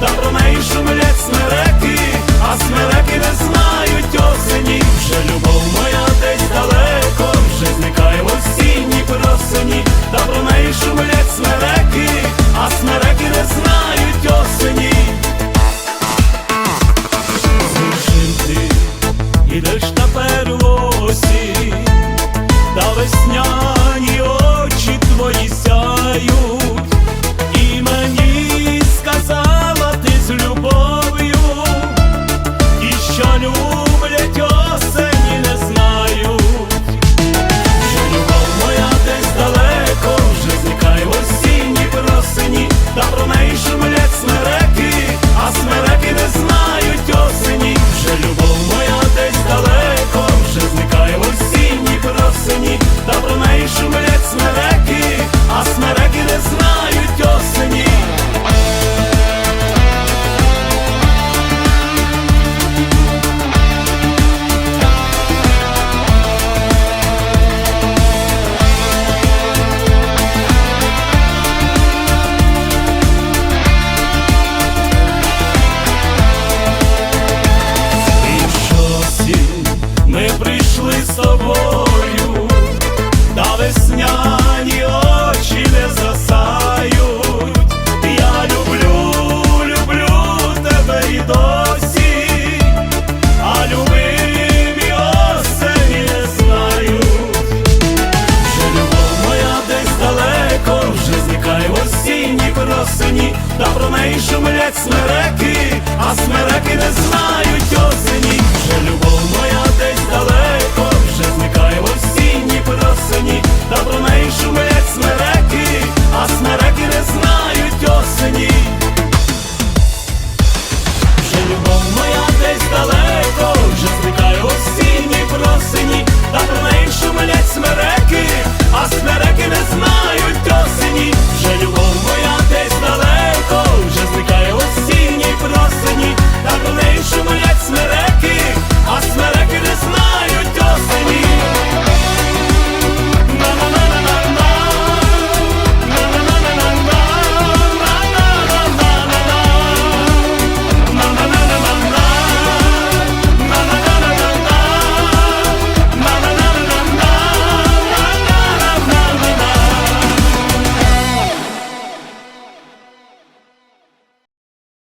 та про неї шумлять смереки, а смереки не знають осені, вже любов моя десь далеко, вже зникає в осінній просені, та про неї шумлять смереки, а смереки не знають осені. Слушим і дальше осені, та про неї шумлять смереки, а смереки не знають.